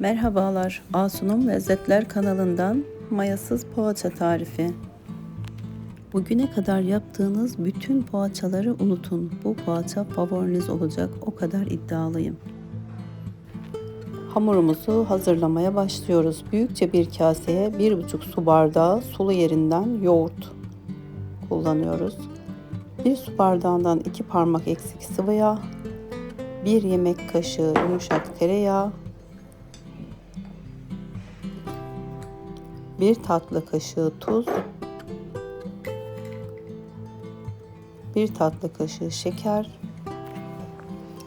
Merhabalar, Asun'un Lezzetler kanalından mayasız poğaça tarifi. Bugüne kadar yaptığınız bütün poğaçaları unutun. Bu poğaça favoriniz olacak, o kadar iddialıyım. Hamurumuzu hazırlamaya başlıyoruz. Büyükçe bir kaseye 1,5 su bardağı sulu yerinden yoğurt kullanıyoruz. 1 su bardağından 2 parmak eksik sıvı yağ, 1 yemek kaşığı yumuşak tereyağı, 1 tatlı kaşığı tuz, 1 tatlı kaşığı şeker,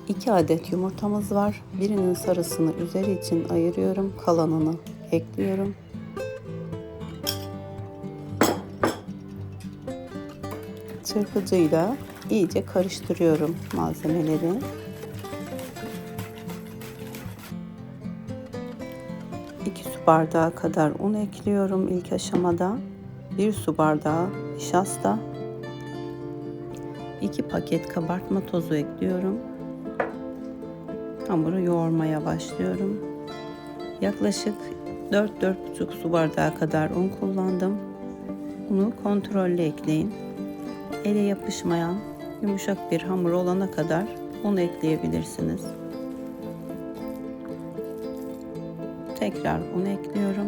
2 adet yumurtamız var. Birinin sarısını üzeri için ayırıyorum, kalanını ekliyorum. Çırpıcıyla iyice karıştırıyorum malzemeleri. İki su bardağı kadar un ekliyorum ilk aşamada. Bir su bardağı nişasta. 2 paket kabartma tozu ekliyorum. Hamuru yoğurmaya başlıyorum. Yaklaşık 4-4,5 su bardağı kadar un kullandım. Unu kontrollü ekleyin. Ele yapışmayan yumuşak bir hamur olana kadar un ekleyebilirsiniz. Tekrar un ekliyorum.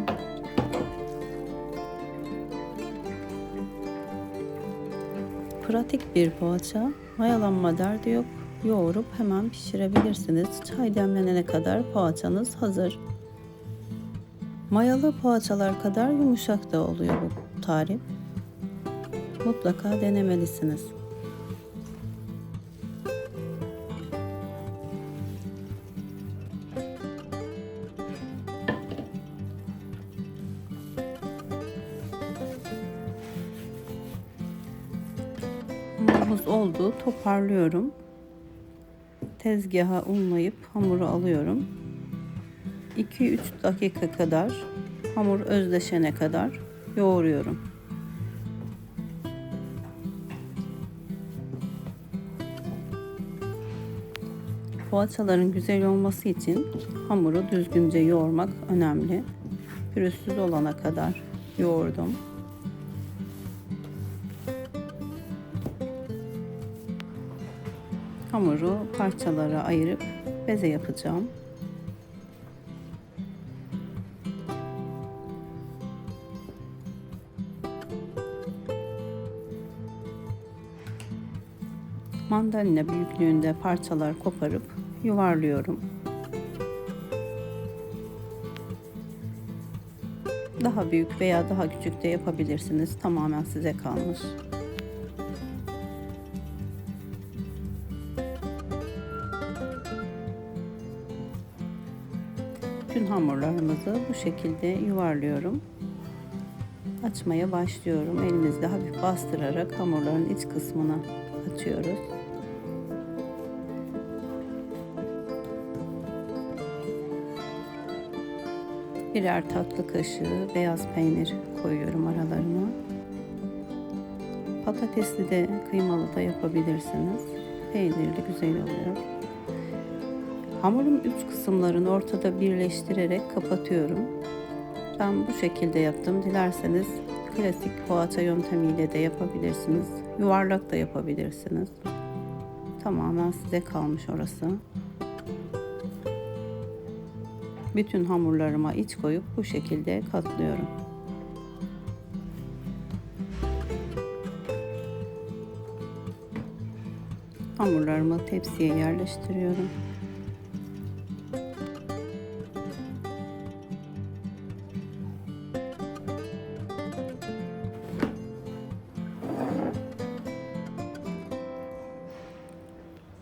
Pratik bir poğaça. Mayalanma derdi yok. Yoğurup hemen pişirebilirsiniz. Çay demlenene kadar poğaçanız hazır. Mayalı poğaçalar kadar yumuşak da oluyor bu tarif. Mutlaka denemelisiniz. Hamurumuz oldu. Toparlıyorum. Tezgaha unlayıp hamuru alıyorum. 2-3 dakika kadar hamur özleşene kadar yoğuruyorum. Poğaçaların güzel olması için hamuru düzgünce yoğurmak önemli. Pürüzsüz olana kadar yoğurdum. Hamuru parçalara ayırıp beze yapacağım. Mandalina büyüklüğünde parçalar koparıp yuvarlıyorum. Daha büyük veya daha küçük de yapabilirsiniz. Tamamen size kalmış. Bütün hamurlarımızı bu şekilde yuvarlıyorum. Açmaya başlıyorum. Elimizle hafif bastırarak hamurların iç kısmına açıyoruz. Birer tatlı kaşığı beyaz peynir koyuyorum aralarına. Patatesli de kıymalı da yapabilirsiniz. Peynirli güzel oluyor. Hamurun üç kısımlarını ortada birleştirerek kapatıyorum. Ben bu şekilde yaptım. Dilerseniz klasik poğaça yöntemiyle de yapabilirsiniz. Yuvarlak da yapabilirsiniz. Tamamen size kalmış orası. Bütün hamurlarıma iç koyup bu şekilde katlıyorum. Hamurlarımı tepsiye yerleştiriyorum.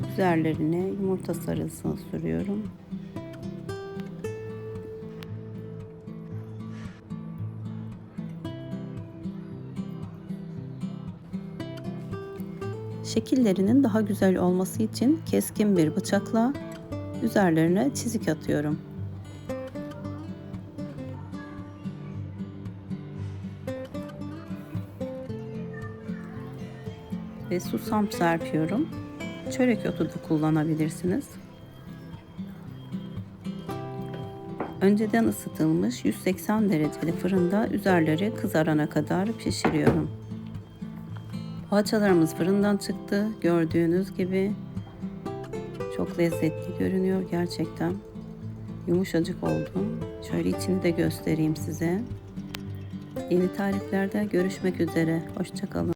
Üzerlerine yumurta sarısını sürüyorum. Şekillerinin daha güzel olması için keskin bir bıçakla üzerlerine çizik atıyorum. Ve susam serpiyorum. Çörek otu da kullanabilirsiniz. Önceden ısıtılmış 180 dereceli fırında üzerleri kızarana kadar pişiriyorum. Poğaçalarımız fırından çıktı. Gördüğünüz gibi çok lezzetli görünüyor gerçekten. Yumuşacık oldu. Şöyle içini de göstereyim size. Yeni tariflerde görüşmek üzere. Hoşçakalın.